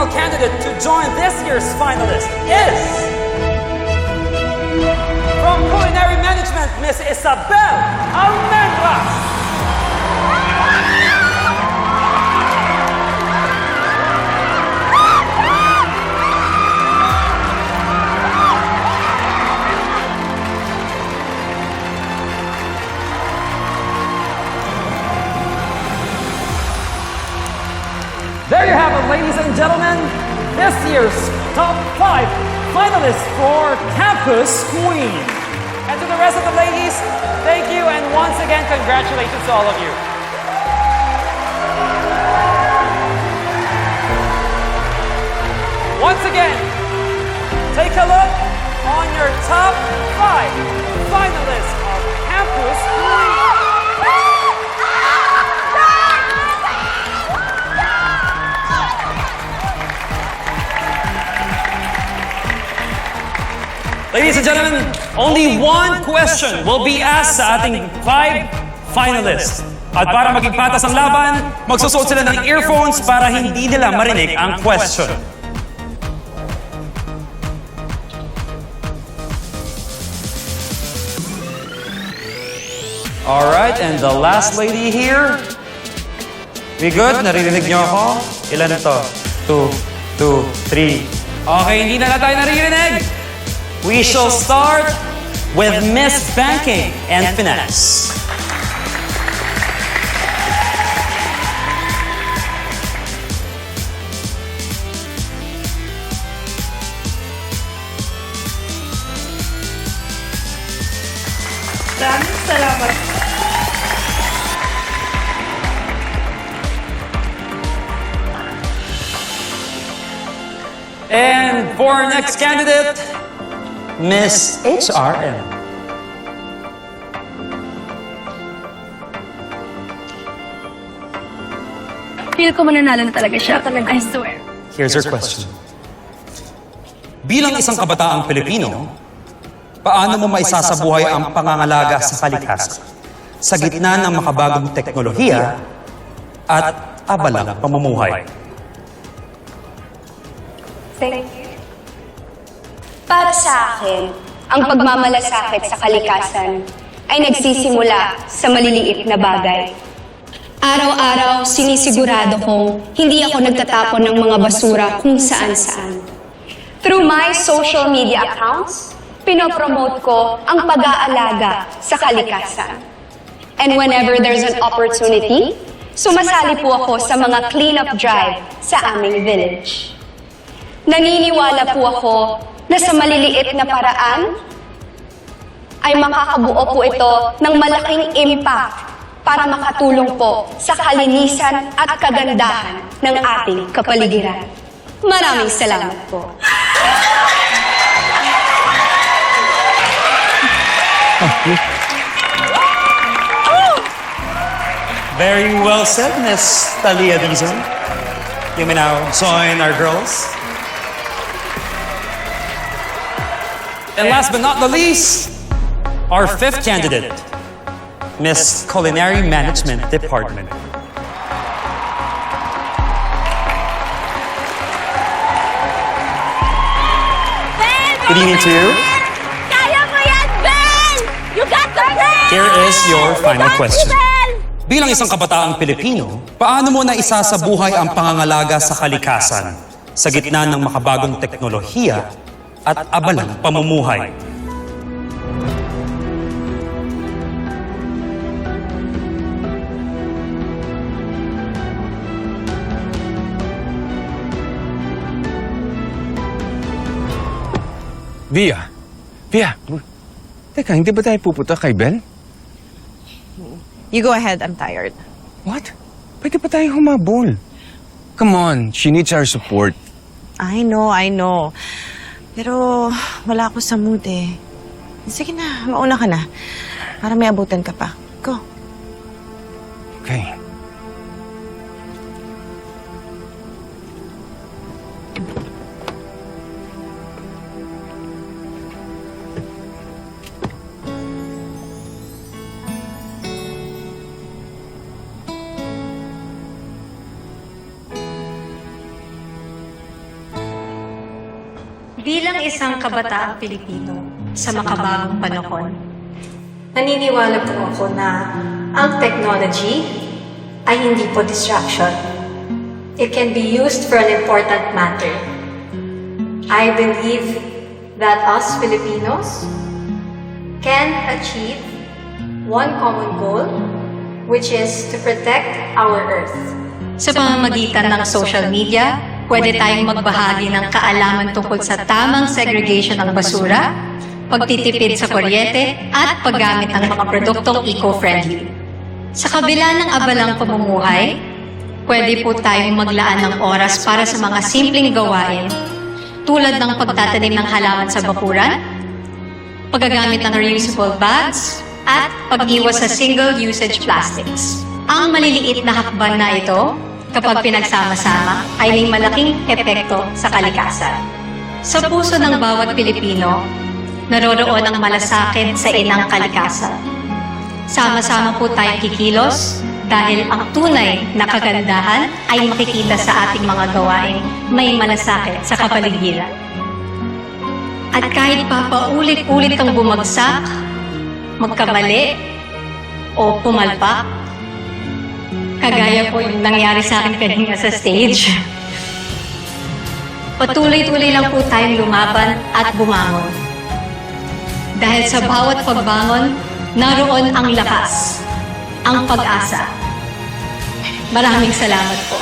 final candidate to join this year's finalist is from Culinary Management, Miss Isabel Almendras. There you have it, ladies and gentlemen. This year's top five finalists for Campus Queen. And to the rest of the ladies, thank you and once again, congratulations to all of you. Once again, take a look on your top Ladies and gentlemen, only one question will be asked sa ating five finalists. At para maging patas ang laban, magsusuot sila ng earphones para hindi nila marinig ang question. Alright, and the last lady here. We good? Naririnig niyo ako? Ilan to? Two, two, three. Okay, hindi na lang tayo naririnig. We shall start with Miss Banking and Finance. Maraming salamat. And for our next candidate, Miss HRM. Feel ko mananalo na talaga siya. I swear. Here's her question. Bilang isang kabataang Pilipino, paano mo maisasabuhay ang pangangalaga sa kalikasan sa gitna ng makabagong teknolohiya at abalang pamumuhay? Thank you. Para sa akin, ang pagmamalasakit sa kalikasan ay nagsisimula sa maliliit na bagay. Araw-araw, sinisigurado kong hindi ako nagtatapon ng mga basura kung saan-saan. Through my social media accounts, pinopromote ko ang pag-aalaga sa kalikasan. And whenever there's an opportunity, sumasali po ako sa mga cleanup drive sa aming village. Naniniwala po ako na sa maliliit na paraan ay makakabuo po ito ng malaking impact para makatulong po sa kalinisan at kagandahan ng ating kapaligiran. Maraming salamat po. Very well said, Miss Talia Dizon. You may now join our girls. And last but not the least, our fifth candidate, Miss Culinary Management Department. Good evening to you. Kaya mo yan, Bel! You got the Bel! Here is your final question. Bilang isang kabataang Pilipino, paano mo na isasabuhay ang pangangalaga sa kalikasan sa gitna ng makabagong teknolohiya at abalang pamumuhay? Via. Via. Teka, hindi ba tayo pupunta kay Ben? You go ahead, I'm tired. What? Pwede pa tayo humabol. Come on, she needs our support. I know, I know. Pero wala ako sa mood eh. Sige na, mauna ka na. Para may abutan ka pa. Go. Okay. Bilang isang kabataang Pilipino sa makabagong panahon, naniniwala po ako na ang technology ay hindi po distraction. It can be used for an important matter. I believe that us Filipinos can achieve one common goal, which is to protect our Earth. Sa pamamagitan ng social media, pwede tayong magbahagi ng kaalaman tungkol sa tamang segregation ng basura, pagtitipid sa kuryente, at paggamit ng mga produktong eco-friendly. Sa kabila ng abalang pamumuhay, pwede po tayong maglaan ng oras para sa mga simpleng gawain tulad ng pagtatanim ng halaman sa bakuran, paggagamit ng reusable bags, at pag-iwas sa single-usage plastics. Ang maliliit na hakbang na ito, kapag pinagsama-sama, ay may malaking epekto sa kalikasan. Sa puso ng bawat Pilipino, naroroon ang malasakit sa inang kalikasan. Sama-sama po tayong kikilos dahil ang tunay na kagandahan ay makikita sa ating mga gawain may malasakit sa kapaligiran. At kahit pa paulit-ulit kang bumagsak, magkamali, o pumalpak, kagaya po yung nangyari sa akin kanina sa stage, patuloy-tuloy lang po tayong lumaban at bumangon. Dahil sa bawat pagbangon, naroon ang lakas, ang pag-asa. Maraming salamat po.